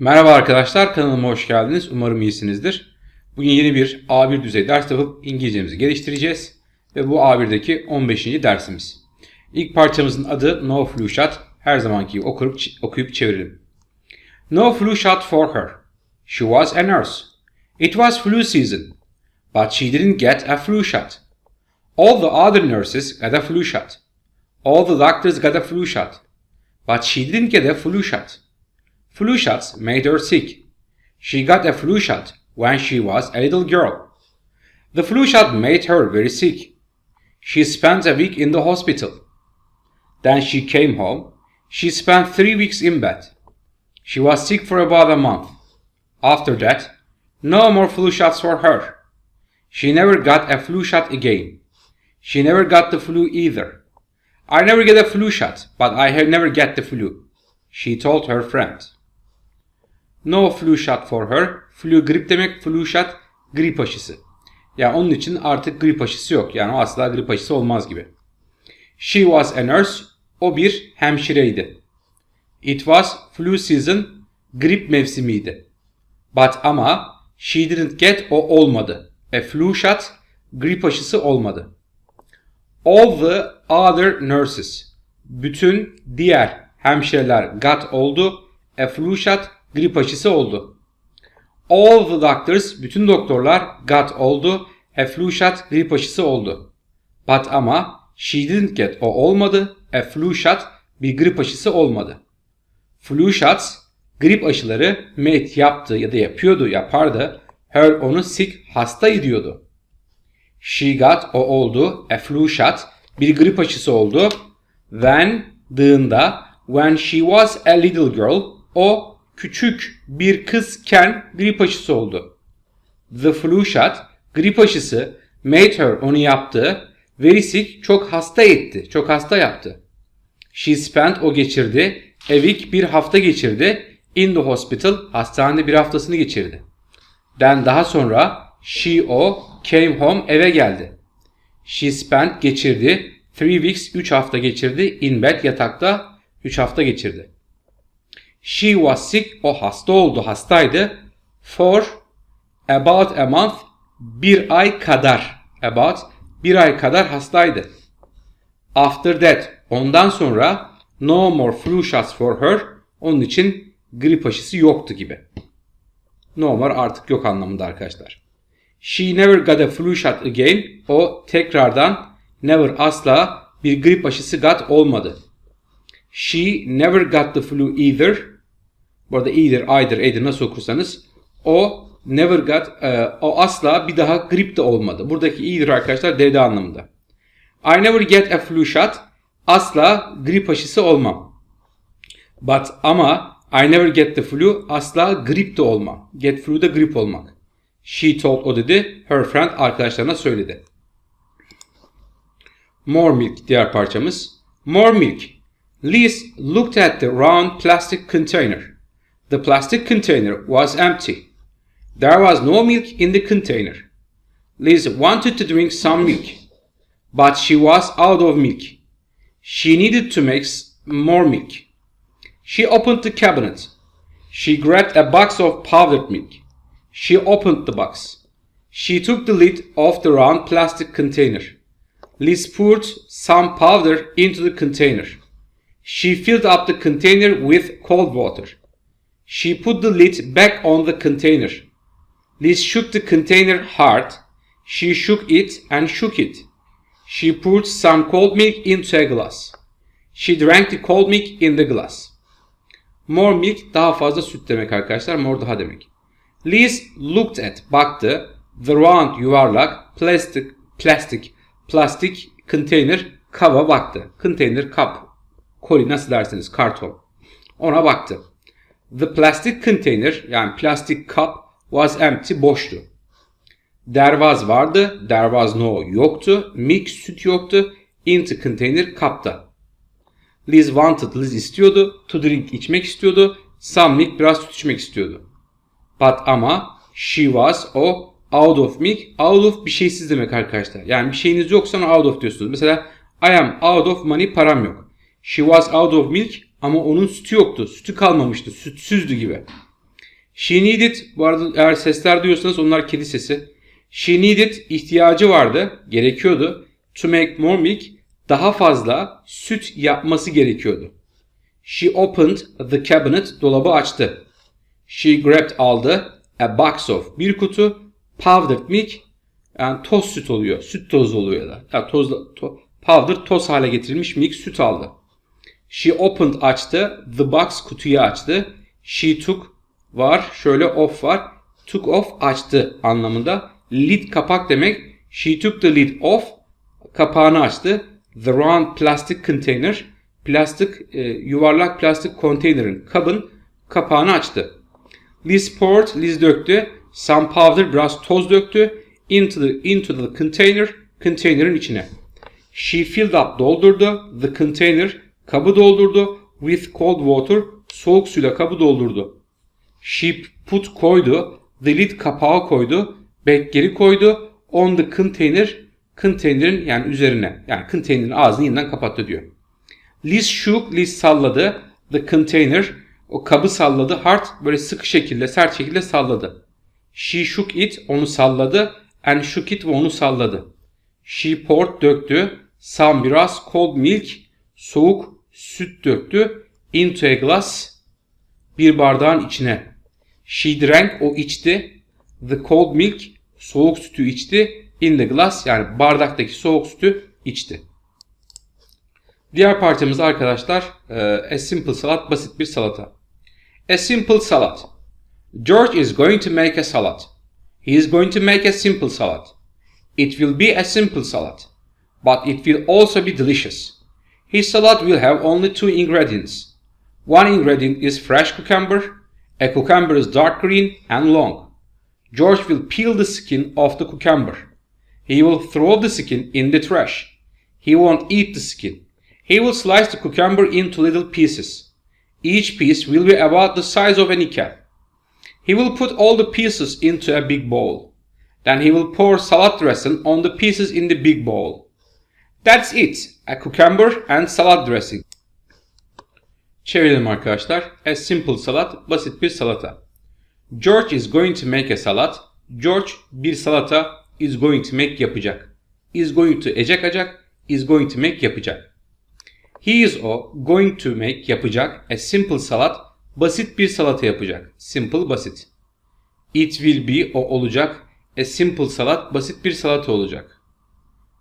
Merhaba arkadaşlar, kanalıma hoş geldiniz. Umarım iyisinizdir. Bugün yeni bir A1 düzey ders yapıp İngilizcemizi geliştireceğiz. Ve bu A1'deki 15. dersimiz. İlk parçamızın adı No Flu Shot. Her zamanki okuyup, okuyup çevirelim. No flu shot for her. She was a nurse. It was flu season. But she didn't get a flu shot. All the other nurses got a flu shot. All the doctors got a flu shot. But she didn't get a flu shot. Flu shots made her sick. She got a flu shot when she was a little girl. The flu shot made her very sick. She spent a week in the hospital. Then she came home. She spent three weeks in bed. She was sick for about a month. After that, no more flu shots for her. She never got a flu shot again. She never got the flu either. I never get a flu shot, but I never get the flu, she told her friend. No flu shot for her. Flu grip demek, flu shot grip aşısı. Yani onun için artık grip aşısı yok. Yani o asla grip aşısı olmaz gibi. She was a nurse. O bir hemşireydi. It was flu season. Grip mevsimiydi. But ama she didn't get o olmadı. A flu shot grip aşısı olmadı. All the other nurses. Bütün diğer hemşireler got oldu. A flu shot grip aşısı oldu. All the doctors, bütün doktorlar got oldu. A flu shot grip aşısı oldu. But ama she didn't get o olmadı. A flu shot bir grip aşısı olmadı. Flu shots grip aşıları made yaptı ya da yapıyordu, yapardı. Her onu sick hasta ediyordu. She got o oldu. A flu shot bir grip aşısı oldu. When dığında when she was a little girl o küçük bir kızken grip aşısı oldu. The flu shot grip aşısı made her onu yaptı. Very sick çok hasta etti. Çok hasta yaptı. She spent o geçirdi. A week bir hafta geçirdi. In the hospital hastanede bir haftasını geçirdi. Then daha sonra she o came home eve geldi. She spent geçirdi. Three weeks 3 hafta geçirdi. In bed yatakta 3 hafta geçirdi. She was sick o hasta oldu hastaydı. For about a month bir ay kadar. About bir ay kadar hastaydı. After that ondan sonra no more flu shots for her. Onun için grip aşısı yoktu gibi. No more artık yok anlamında arkadaşlar. She never got a flu shot again. O tekrardan never asla bir grip aşısı got olmadı. She never got the flu either. Bu arada either, either, either nasıl okursanız o never got, e, o asla bir daha grip de olmadı. Buradaki either arkadaşlar dede anlamında. I never get a flu shot. Asla grip aşısı olmam. But ama I never get the flu. Asla grip de olmam. Get flu da grip olmak. She told o dedi. Her friend arkadaşlarına söyledi. More milk diğer parçamız. More milk. Liz looked at the round plastic container. The plastic container was empty. There was no milk in the container. Liz wanted to drink some milk, but she was out of milk. She needed to make more milk. She opened the cabinet. She grabbed a box of powdered milk. She opened the box. She took the lid off the round plastic container. Liz poured some powder into the container. She filled up the container with cold water. She put the lid back on the container. Liz shook the container hard. She shook it and shook it. She poured some cold milk into a glass. She drank the cold milk in the glass. More milk daha fazla süt demek arkadaşlar. More daha demek. Liz looked at, baktı. The round yuvarlak plastic plastic plastik container kaba baktı. Container kap. Koli nasıl derseniz karton. Ona baktı. The plastic container yani plastik kap was empty boştu. There vardı. There no yoktu. Milk süt yoktu. Into container kapta. Liz wanted, Liz istiyordu. To drink içmek istiyordu. Some milk biraz süt içmek istiyordu. But ama she was o out of milk. Out of bir şeysiz demek arkadaşlar. Yani bir şeyiniz yoksa out of diyorsunuz. Mesela I am out of money param yok. She was out of milk ama onun sütü yoktu. Sütü kalmamıştı. Sütsüzdü gibi. She needed, bu arada eğer sesler duyuyorsanız onlar kedi sesi. She needed ihtiyacı vardı, gerekiyordu. To make more milk, daha fazla süt yapması gerekiyordu. She opened the cabinet, dolabı açtı. She grabbed aldı a box of bir kutu powdered milk yani toz süt oluyor. Süt tozu oluyor ya da. Yani toz, to, powder toz hale getirilmiş milk süt aldı. She opened açtı. The box kutuyu açtı. She took var. Şöyle off var. Took off açtı anlamında. Lid kapak demek. She took the lid off. Kapağını açtı. The round plastic container. Plastik e, yuvarlak plastik konteynerin kabın kapağını açtı. Liz poured, Liz döktü. Some powder, biraz toz döktü. Into the, into the container, container'ın içine. She filled up, doldurdu. The container, kabı doldurdu. With cold water, soğuk suyla kabı doldurdu. She put, koydu. The lid, kapağı koydu. Back, geri koydu. On the container, container'ın yani üzerine. Yani container'ın ağzını yeniden kapattı diyor. Liz shook, Liz salladı. The container, o kabı salladı. Hard, böyle sıkı şekilde, sert şekilde salladı. She shook it, onu salladı. And shook it ve onu salladı. She poured, döktü. Some biraz cold milk, soğuk süt döktü. Into a glass, bir bardağın içine. She drank, o içti. The cold milk, soğuk sütü içti. In the glass, yani bardaktaki soğuk sütü içti. Diğer parçamız arkadaşlar e, a simple salad, basit bir salata. A simple salad. George is going to make a salad. He is going to make a simple salad. It will be a simple salad, but it will also be delicious. His salad will have only two ingredients. One ingredient is fresh cucumber. A cucumber is dark green and long. George will peel the skin off the cucumber. He will throw the skin in the trash. He won't eat the skin. He will slice the cucumber into little pieces. Each piece will be about the size of a nickel. He will put all the pieces into a big bowl. Then he will pour salad dressing on the pieces in the big bowl. That's it. A cucumber and salad dressing. Çevirelim arkadaşlar. A simple salad, basit bir salata. George is going to make a salad. George bir salata is going to make yapacak. Is going to ecek acak, is going to make yapacak. He is o going to make yapacak a simple salad basit bir salata yapacak. Simple basit. It will be o olacak a simple salad basit bir salata olacak.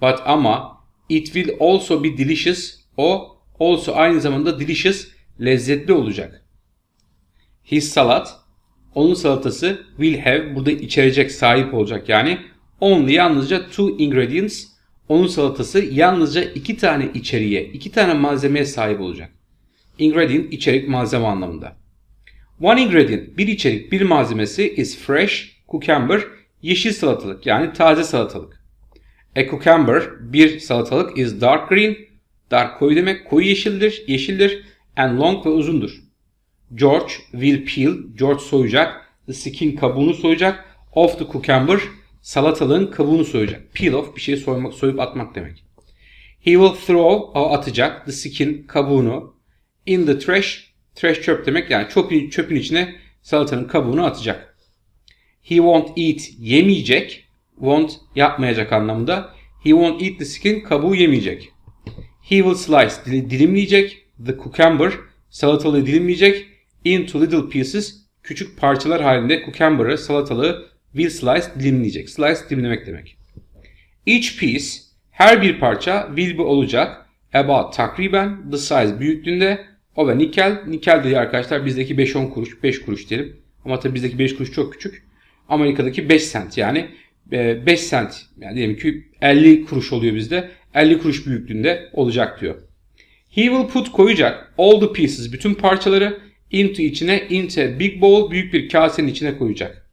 But ama it will also be delicious o also aynı zamanda delicious lezzetli olacak. His salad onun salatası will have burada içerecek sahip olacak yani only yalnızca two ingredients onun salatası yalnızca iki tane içeriğe, iki tane malzemeye sahip olacak. Ingredient içerik malzeme anlamında. One ingredient bir içerik bir malzemesi is fresh cucumber yeşil salatalık yani taze salatalık. A cucumber bir salatalık is dark green dark koyu demek koyu yeşildir yeşildir and long ve uzundur. George will peel George soyacak the skin kabuğunu soyacak of the cucumber salatalığın kabuğunu soyacak. Peel off bir şeyi soymak, soyup atmak demek. He will throw o atacak the skin kabuğunu in the trash trash çöp demek yani çöpün, çöpün içine salatanın kabuğunu atacak. He won't eat yemeyecek. Won't yapmayacak anlamında. He won't eat the skin kabuğu yemeyecek. He will slice dilimleyecek. The cucumber salatalığı dilimleyecek. Into little pieces küçük parçalar halinde cucumber'ı salatalığı will slice dilimleyecek. Slice dilimlemek demek. Each piece her bir parça will be olacak. About takriben the size büyüklüğünde o ve nikel. Nikel dedi arkadaşlar bizdeki 5-10 kuruş 5 kuruş diyelim. Ama tabii bizdeki 5 kuruş çok küçük. Amerika'daki 5 sent yani 5 sent yani diyelim ki 50 kuruş oluyor bizde. 50 kuruş büyüklüğünde olacak diyor. He will put koyacak all the pieces bütün parçaları into içine into a big bowl büyük bir kasenin içine koyacak.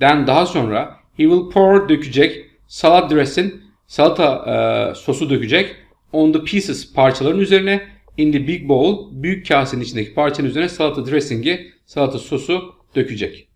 Then daha sonra he will pour dökecek salad dressing salata e, sosu dökecek on the pieces parçaların üzerine in the big bowl büyük kasenin içindeki parçanın üzerine salata dressing'i salata sosu dökecek.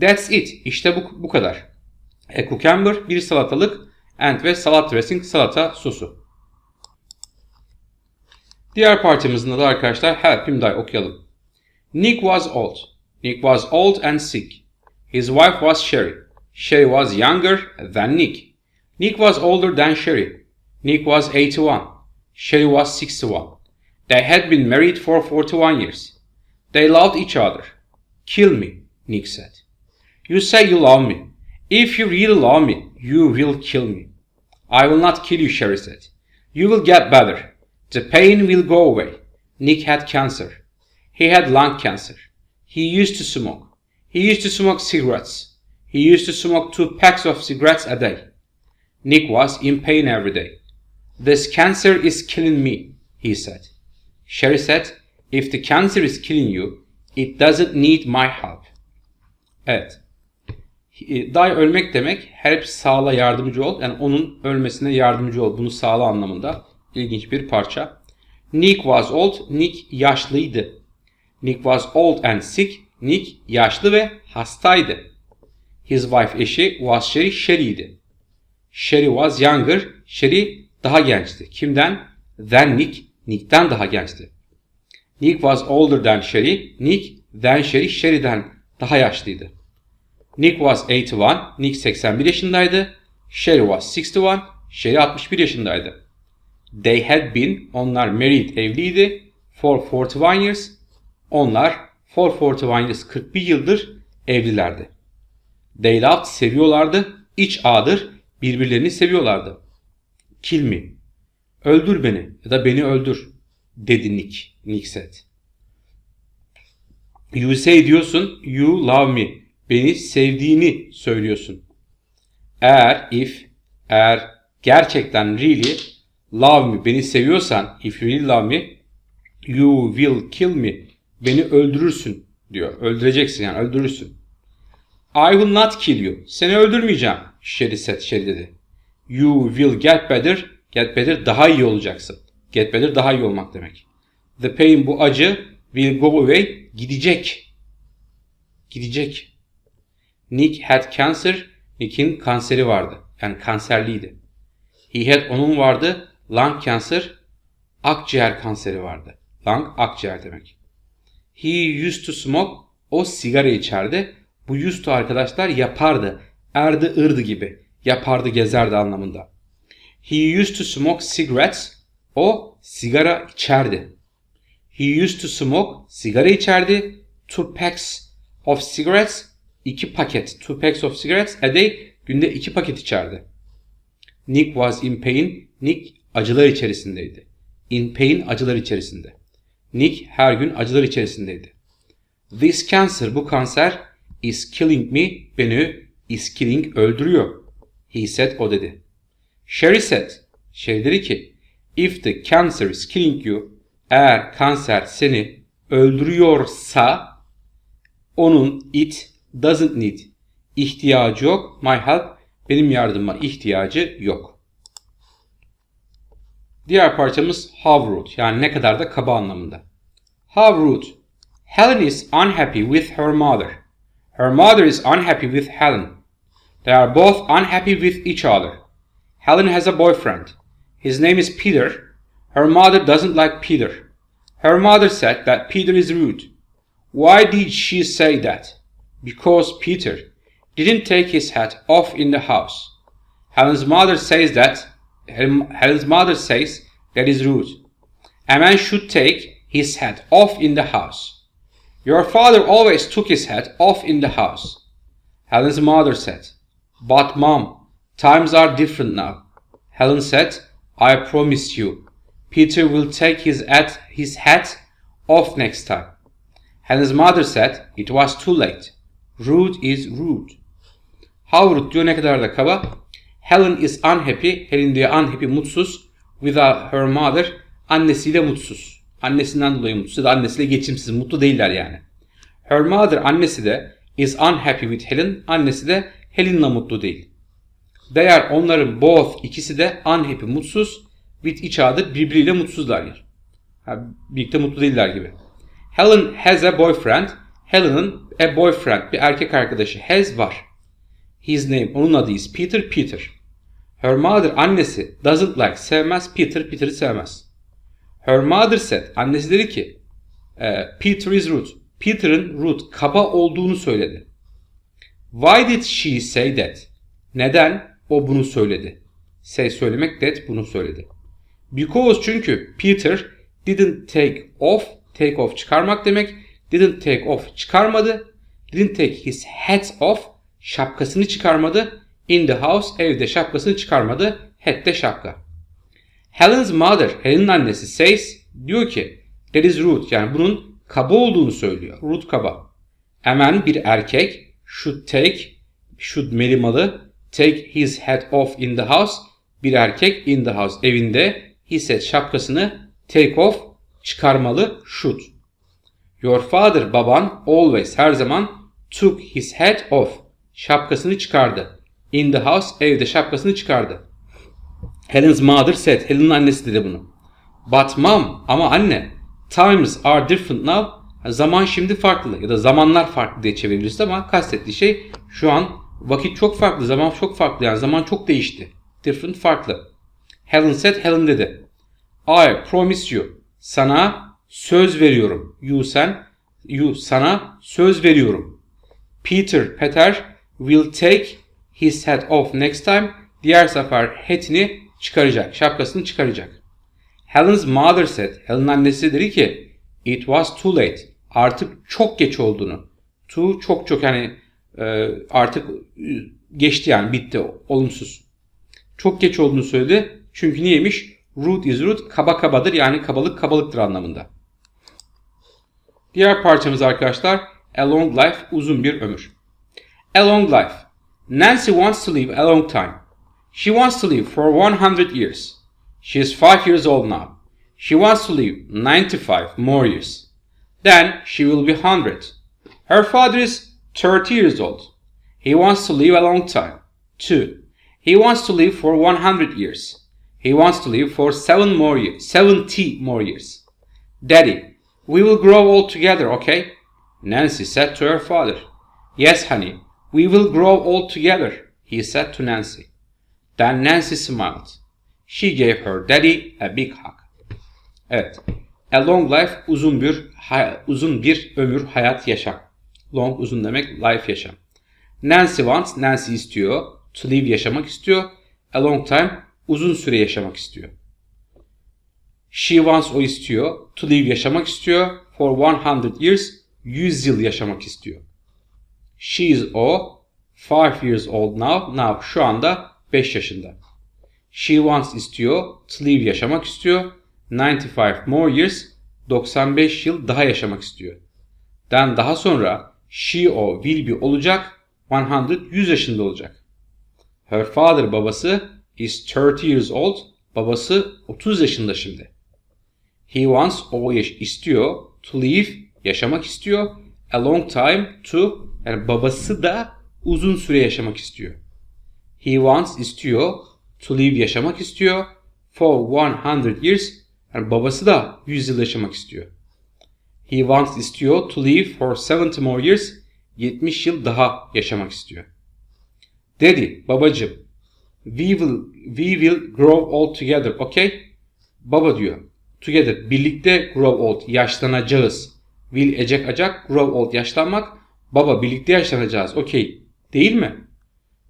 That's it. İşte bu, bu kadar. A cucumber bir salatalık and ve salad dressing salata sosu. Diğer parçamızın da arkadaşlar Help Him Die okuyalım. Nick was old. Nick was old and sick. His wife was Sherry. Sherry was younger than Nick. Nick was older than Sherry. Nick was 81. Sherry was 61. They had been married for 41 years. They loved each other. Kill me, Nick said. You say you love me. If you really love me, you will kill me. I will not kill you, Sherry said. You will get better. The pain will go away. Nick had cancer. He had lung cancer. He used to smoke. He used to smoke cigarettes. He used to smoke two packs of cigarettes a day. Nick was in pain every day. This cancer is killing me, he said. Sherry said, if the cancer is killing you, it doesn't need my help. Evet. Die ölmek demek help sağla yardımcı ol. Yani onun ölmesine yardımcı ol. Bunu sağla anlamında. İlginç bir parça. Nick was old. Nick yaşlıydı. Nick was old and sick. Nick yaşlı ve hastaydı. His wife eşi was Sherry Sherry'ydi. Sherry was younger. Sherry daha gençti. Kimden? Than Nick. Nick'ten daha gençti. Nick was older than Sherry. Nick than Sherry. Sherry'den daha yaşlıydı. Nick was 81. Nick 81 yaşındaydı. Sherry was 61. Sherry 61 yaşındaydı. They had been. Onlar married evliydi. For 41 years. Onlar for 41 years 41 yıldır evlilerdi. They loved seviyorlardı. İç ağdır birbirlerini seviyorlardı. Kill me. Öldür beni ya da beni öldür dedi Nick. Nick said. You say diyorsun you love me. Beni sevdiğini söylüyorsun. Eğer if eğer gerçekten really love me beni seviyorsan if you really love me you will kill me beni öldürürsün diyor. Öldüreceksin yani öldürürsün. I will not kill you. Seni öldürmeyeceğim. Sherry said. Sherry dedi. You will get better. Get better daha iyi olacaksın. Get better daha iyi olmak demek. The pain bu acı will go away gidecek. Gidecek. Nick had cancer. Nick'in kanseri vardı. Yani kanserliydi. He had onun vardı. Lung cancer. Akciğer kanseri vardı. Lung akciğer demek. He used to smoke. O sigara içerdi. Bu used to arkadaşlar yapardı. Erdi ırdı gibi. Yapardı gezerdi anlamında. He used to smoke cigarettes. O sigara içerdi. He used to smoke sigara içerdi. Two packs of cigarettes. İki paket. Two packs of cigarettes a day. Günde iki paket içerdi. Nick was in pain. Nick acılar içerisindeydi. In pain acılar içerisinde. Nick her gün acılar içerisindeydi. This cancer bu kanser is killing me beni is killing öldürüyor. He said o dedi. Sherry said. Sherry dedi ki if the cancer is killing you eğer kanser seni öldürüyorsa onun it doesn't need ihtiyacı yok. My help benim yardıma ihtiyacı yok. Diğer parçamız how rude yani ne kadar da kaba anlamında. How rude. Helen is unhappy with her mother. Her mother is unhappy with Helen. They are both unhappy with each other. Helen has a boyfriend. His name is Peter. Her mother doesn't like Peter. Her mother said that Peter is rude. Why did she say that? Because Peter didn't take his hat off in the house. Helen's mother says that Helen's mother says that is rude. A man should take his hat off in the house. Your father always took his hat off in the house. Helen's mother said, But mom, times are different now. Helen said, I promise you, Peter will take his hat, his hat off next time. Helen's mother said, It was too late. Rude is rude. How rude diyor ne kadar da kaba. Helen is unhappy. Helen diyor unhappy mutsuz. With her mother. Annesiyle mutsuz. Annesinden dolayı mutsuz ya da annesiyle geçimsiz. Mutlu değiller yani. Her mother annesi de is unhappy with Helen. Annesi de Helen'la mutlu değil. They are onların both ikisi de unhappy mutsuz. With each other birbiriyle mutsuzlar. Yani birlikte mutlu değiller gibi. Helen has a boyfriend. Helen'ın a boyfriend bir erkek arkadaşı has var. His name onun adı is Peter Peter. Her mother annesi doesn't like sevmez Peter Peter'ı sevmez. Her mother said annesi dedi ki e, Peter is rude. Peter'ın rude, kaba olduğunu söyledi. Why did she say that? Neden o bunu söyledi? Say söylemek that bunu söyledi. Because çünkü Peter didn't take off, take off çıkarmak demek. Didn't take off çıkarmadı. Didn't take his hat off, şapkasını çıkarmadı. In the house, evde şapkasını çıkarmadı. Hat de şapka. Helen's mother, Helen'in annesi says, diyor ki that is rude yani bunun kaba olduğunu söylüyor. Rude kaba. Hemen bir erkek should take, should melimalı take his hat off in the house. Bir erkek in the house evinde his hat şapkasını take off çıkarmalı should. Your father baban always her zaman took his hat off şapkasını çıkardı. In the house evde şapkasını çıkardı. Helen's mother said. Helen'in annesi dedi bunu. But mom ama anne times are different now. Zaman şimdi farklı ya da zamanlar farklı diye çeviririz ama kastettiği şey şu an vakit çok farklı, zaman çok farklı yani zaman çok değişti. Different farklı. Helen said, Helen dedi. I promise you. Sana söz veriyorum. You sen, you sana söz veriyorum. Peter, Peter will take his hat off next time. Diğer sefer hatini çıkaracak, şapkasını çıkaracak. Helen's mother said, Helen'ın annesi dedi ki, it was too late. Artık çok geç olduğunu. Too çok çok yani e, artık e, geçti yani bitti, olumsuz. Çok geç olduğunu söyledi. Çünkü niyeymiş? Rude is rude, kaba kabadır yani kabalık kabalıktır anlamında. Diğer parçamız arkadaşlar, a long life, uzun bir ömür. A long life. Nancy wants to live a long time. She wants to live for 100 years. She is 5 years old now. She wants to live 95 more years. Then she will be 100. Her father is 30 years old. He wants to live a long time. 2. He wants to live for 100 years. He wants to live for 7 more years, 70 more years. Daddy, we will grow old together, okay? Nancy said to her father. Yes, honey, we will grow old together, he said to Nancy. Then Nancy smiled. She gave her daddy a big hug. Evet. A long life uzun bir uzun bir ömür, hayat, yaşam. Long uzun demek, life yaşam. Nancy wants, Nancy istiyor. To live yaşamak istiyor. A long time uzun süre yaşamak istiyor. She wants o istiyor. To live yaşamak istiyor. For 100 years 100 yıl yaşamak istiyor. She is o 5 years old now. Now şu anda 5 yaşında. She wants istiyor. To live yaşamak istiyor. 95 more years 95 yıl daha yaşamak istiyor. Den daha sonra she o will be olacak. 100 100 yaşında olacak. Her father babası is 30 years old. Babası 30 yaşında şimdi. He wants o istiyor. To live yaşamak istiyor. A long time to yani babası da uzun süre yaşamak istiyor. He wants istiyor. To live yaşamak istiyor. For 100 years yani babası da 100 yıl yaşamak istiyor. He wants istiyor. To live for 70 more years 70 yıl daha yaşamak istiyor. Dedi babacım we will, we will grow old together okay? Baba diyor together birlikte grow old yaşlanacağız. Will ecek acak grow old yaşlanmak. Baba birlikte yaşlanacağız okay değil mi?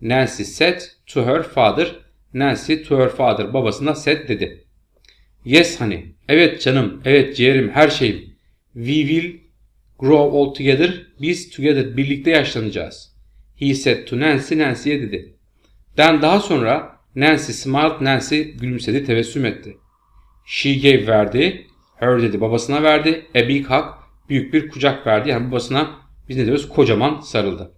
Nancy said to her father. Nancy to her father babasına said dedi. Yes honey. Evet canım. Evet ciğerim her şeyim. We will grow old together. Biz together birlikte yaşlanacağız. He said to Nancy. Nancy'ye dedi. Den daha sonra Nancy smiled. Nancy gülümsedi, tebessüm etti. She gave verdi. Her dedi babasına verdi. A big hug. Büyük bir kucak verdi. Yani babasına biz ne diyoruz? Kocaman sarıldı.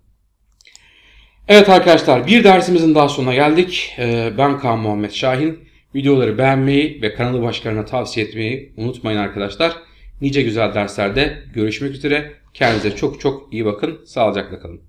Evet arkadaşlar bir dersimizin daha sonuna geldik. Ee, Ben Kaan Muhammed Şahin. Videoları beğenmeyi ve kanalı başkalarına tavsiye etmeyi unutmayın arkadaşlar. Nice güzel derslerde görüşmek üzere. Kendinize çok çok iyi bakın. Sağlıcakla kalın.